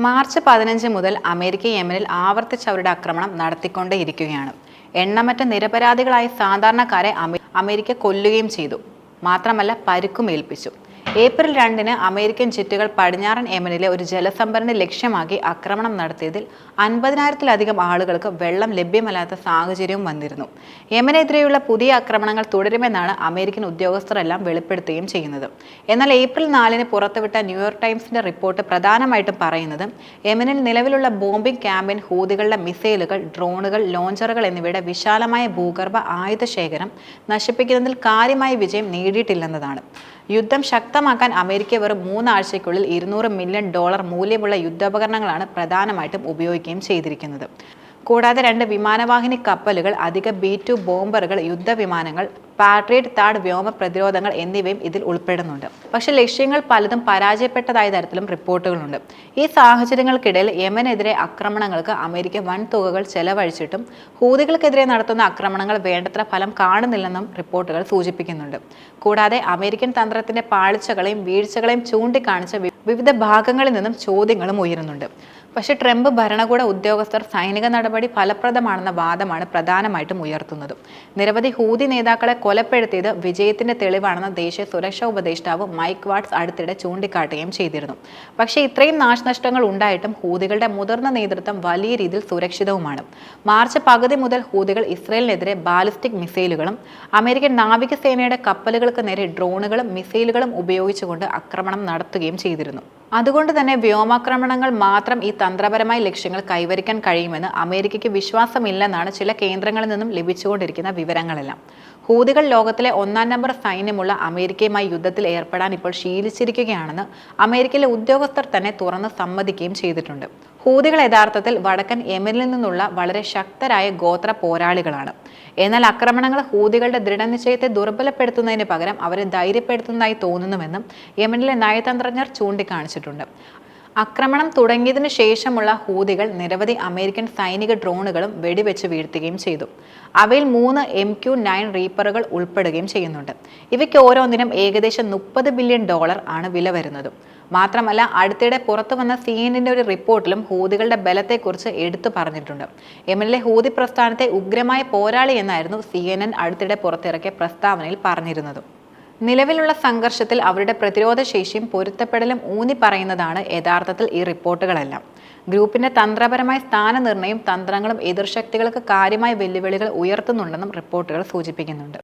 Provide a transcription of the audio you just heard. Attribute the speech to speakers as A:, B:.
A: March പതിനഞ്ച് മുതൽ America യമനിൽ ആവർത്തിച്ച് അവരുടെ ആക്രമണം നടത്തിക്കൊണ്ടേയിരിക്കുകയാണ്. എണ്ണമറ്റ നിരപരാധികളായ സാധാരണക്കാരെ അമേ- അമേരിക്ക കൊല്ലുകയും ചെയ്തു. മാത്രമല്ല പരുക്കും ഏൽപ്പിച്ചു. ഏപ്രിൽ രണ്ടിന് അമേരിക്കൻ ജെറ്റുകൾ പടിഞ്ഞാറൻ യമനിലെ ഒരു ജലസംഭരണി ലക്ഷ്യമാക്കി ആക്രമണം നടത്തിയതിൽ അൻപതിനായിരത്തിലധികം ആളുകൾക്ക് വെള്ളം ലഭ്യമല്ലാത്ത സാഹചര്യവും വന്നിരുന്നു. യമനെതിരെയുള്ള പുതിയ ആക്രമണങ്ങൾ തുടരുമെന്നാണ് അമേരിക്കൻ ഉദ്യോഗസ്ഥരെല്ലാം വെളിപ്പെടുത്തുകയും ചെയ്യുന്നത്. എന്നാൽ ഏപ്രിൽ നാലിന് പുറത്തുവിട്ട ന്യൂയോർക്ക് ടൈംസിന്റെ റിപ്പോർട്ട് പ്രധാനമായിട്ടും പറയുന്നത് യമനിൽ നിലവിലുള്ള ബോംബിംഗ് ക്യാമ്പയിൻ ഹൂതികളുടെ മിസൈലുകൾ ഡ്രോണുകൾ ലോഞ്ചറുകൾ എന്നിവയുടെ വിശാലമായ ഭൂഗർഭ ആയുധ ശേഖരം നശിപ്പിക്കുന്നതിൽ കാര്യമായ വിജയം നേടിയിട്ടില്ലെന്നതാണ്. യുദ്ധം ശക്തമാക്കാൻ അമേരിക്ക വെറും മൂന്നാഴ്ചയ്ക്കുള്ളിൽ ഇരുന്നൂറ് മില്യൺ ഡോളർ മൂല്യമുള്ള യുദ്ധോപകരണങ്ങളാണ് പ്രധാനമായിട്ടും ഉപയോഗിക്കുകയും ചെയ്തിരിക്കുന്നത്. കൂടാതെ രണ്ട് വിമാനവാഹിനി കപ്പലുകൾ അധിക ബി ടു ബോംബറുകൾ യുദ്ധവിമാനങ്ങൾ പാട്രിയറ്റ് താഡ് വ്യോമ പ്രതിരോധങ്ങൾ എന്നിവയും ഇതിൽ ഉൾപ്പെടുന്നുണ്ട്. പക്ഷേ ലക്ഷ്യങ്ങൾ പലതും പരാജയപ്പെട്ടതായ തരത്തിലും റിപ്പോർട്ടുകളുണ്ട്. ഈ സാഹചര്യങ്ങൾക്കിടയിൽ യമനെതിരെ ആക്രമണങ്ങൾക്ക് അമേരിക്ക വൻ തുകകൾ ചെലവഴിച്ചിട്ടും ഹൂതികൾക്കെതിരെ നടത്തുന്ന ആക്രമണങ്ങൾ വേണ്ടത്ര ഫലം കാണുന്നില്ലെന്നും റിപ്പോർട്ടുകൾ സൂചിപ്പിക്കുന്നുണ്ട്. കൂടാതെ അമേരിക്കൻ തന്ത്രത്തിന്റെ പാളിച്ചകളെയും വീഴ്ചകളെയും ചൂണ്ടിക്കാണിച്ച വിവിധ ഭാഗങ്ങളിൽ നിന്നും ചോദ്യങ്ങളും ഉയരുന്നുണ്ട്. പക്ഷേ ട്രംപ് ഭരണകൂട ഉദ്യോഗസ്ഥർ സൈനിക നടപടി ഫലപ്രദമാണെന്ന വാദമാണ് പ്രധാനമായിട്ടും ഉയർത്തുന്നത്. നിരവധി ഹൂതി നേതാക്കളെ കൊലപ്പെടുത്തിയത് വിജയത്തിന്റെ തെളിവാണെന്ന് ദേശീയ സുരക്ഷാ ഉപദേഷ്ടാവ് മൈക്ക് വാട്സ് അടുത്തിടെ ചൂണ്ടിക്കാട്ടുകയും ചെയ്തിരുന്നു. പക്ഷേ ഇത്രയും നാശനഷ്ടങ്ങൾ ഉണ്ടായിട്ടും ഹൂതികളുടെ മുതിർന്ന നേതൃത്വം വലിയ രീതിയിൽ സുരക്ഷിതവുമാണ്. മാർച്ച് പകുതി മുതൽ ഹൂതികൾ ഇസ്രയേലിനെതിരെ ബാലിസ്റ്റിക് മിസൈലുകളും അമേരിക്കൻ നാവികസേനയുടെ കപ്പലുകൾക്ക് നേരെ ഡ്രോണുകളും മിസൈലുകളും ഉപയോഗിച്ചുകൊണ്ട് ആക്രമണം നടത്തുകയും ചെയ്തിരുന്നു. അതുകൊണ്ട് തന്നെ വ്യോമാക്രമണങ്ങൾ മാത്രം ഈ തന്ത്രപരമായ ലക്ഷ്യങ്ങൾ കൈവരിക്കാൻ കഴിയുമെന്ന് അമേരിക്കയ്ക്ക് വിശ്വാസമില്ലെന്നാണ് ചില കേന്ദ്രങ്ങളിൽ നിന്നും ലഭിച്ചുകൊണ്ടിരിക്കുന്ന വിവരങ്ങളെല്ലാം. ഹൂതികൾ ലോകത്തിലെ ഒന്നാം നമ്പർ സൈന്യമുള്ള അമേരിക്കയുമായി യുദ്ധത്തിൽ ഏർപ്പെടാൻ ഇപ്പോൾ ശീലിച്ചിരിക്കുകയാണെന്ന് അമേരിക്കയിലെ ഉദ്യോഗസ്ഥർ തന്നെ തുറന്ന് സമ്മതിക്കുകയും ചെയ്തിട്ടുണ്ട്. ഹൂതികൾ യഥാർത്ഥത്തിൽ വടക്കൻ യമനിൽ നിന്നുള്ള വളരെ ശക്തരായ ഗോത്ര പോരാളികളാണ്. എന്നാൽ ആക്രമണങ്ങൾ ഹൂതികളുടെ ദൃഢനിശ്ചയത്തെ ദുർബലപ്പെടുത്തുന്നതിന് പകരം അവരെ ധൈര്യപ്പെടുത്തുന്നതായി തോന്നുന്നുവെന്നും യമനിലെ നയതന്ത്രജ്ഞർ ചൂണ്ടിക്കാണിച്ചിട്ടുണ്ട്. ആക്രമണം തുടങ്ങിയതിനു ശേഷമുള്ള ഹൂതികൾ നിരവധി അമേരിക്കൻ സൈനിക ഡ്രോണുകളും വെടിവെച്ച് വീഴ്ത്തുകയും ചെയ്തു. അവയിൽ മൂന്ന് എം ക്യു നയൻ റീപ്പറുകൾ ഉൾപ്പെടുകയും ചെയ്യുന്നുണ്ട്. ഇവയ്ക്ക് ഓരോന്നിനും ഏകദേശം മുപ്പത് ബില്യൺ ഡോളർ ആണ് വില വരുന്നത്. മാത്രമല്ല അടുത്തിടെ പുറത്തു വന്ന സി എന്നിന്റെ ഒരു റിപ്പോർട്ടിലും ഹൂതികളുടെ ബലത്തെക്കുറിച്ച് എടുത്തു പറഞ്ഞിട്ടുണ്ട്. യമനിലെ ഹൂതി പ്രസ്ഥാനത്തെ ഉഗ്രമായ പോരാളി എന്നായിരുന്നു സി എൻ എൻ അടുത്തിടെ പുറത്തിറക്കിയ പ്രസ്താവനയിൽ പറഞ്ഞിരുന്നത്. നിലവിലുള്ള സംഘർഷത്തിൽ അവരുടെ പ്രതിരോധ ശേഷിയും പൊരുത്തപ്പെടലും ഊന്നി പറയുന്നതാണ് യഥാർത്ഥത്തിൽ ഈ റിപ്പോർട്ടുകളെല്ലാം. ഗ്രൂപ്പിന്റെ തന്ത്രപരമായ സ്ഥാനനിർണയം തന്ത്രങ്ങളും എതിർശക്തികൾക്ക് കാര്യമായ വെല്ലുവിളികൾ ഉയർത്തുന്നുണ്ടെന്നും റിപ്പോർട്ടുകൾ സൂചിപ്പിക്കുന്നുണ്ട്.